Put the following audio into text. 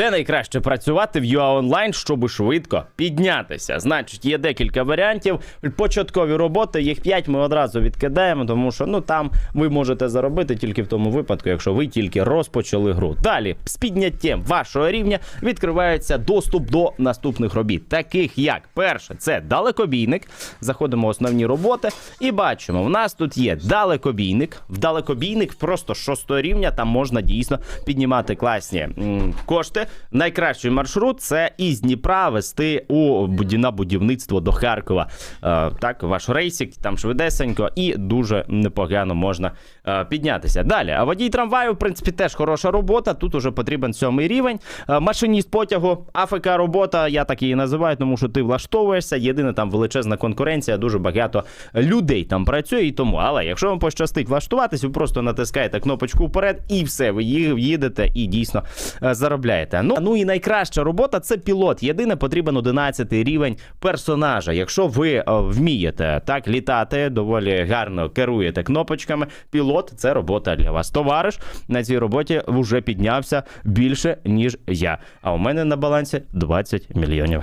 Де найкраще працювати в UA Online, щоб швидко піднятися? Значить, є декілька варіантів. Початкові роботи, їх 5 ми одразу відкидаємо, тому що ну там ви можете заробити тільки в тому випадку, якщо ви тільки розпочали гру. Далі з підняттям вашого рівня відкривається доступ до наступних робіт, таких як перше, це далекобійник. Заходимо в основні роботи і бачимо, в нас тут є далекобійник. В далекобійник просто шостого рівня там можна дійсно піднімати класні м, кошти. Найкращий маршрут це із Дніпра вести у на будівництво до Харкова. Е, так, ваш рейсик там швидесенько і дуже непогано можна е, піднятися. Далі, а водій трамваю, в принципі, теж хороша робота. Тут уже потрібен сьомий рівень. Е, машиніст потягу, АФК робота, я так її називаю, тому що ти влаштовуєшся. Єдине там величезна конкуренція, дуже багато людей там працює і тому. Але якщо вам пощастить влаштуватись, ви просто натискаєте кнопочку вперед і все, ви їдете і дійсно е, заробляєте. Ну, ну і найкраща робота це пілот. Єдине потрібен 11 рівень персонажа. Якщо ви е, вмієте так літати, доволі гарно керуєте кнопочками. Пілот це робота для вас. Товариш на цій роботі вже піднявся більше ніж я. А у мене на балансі 20 мільйонів.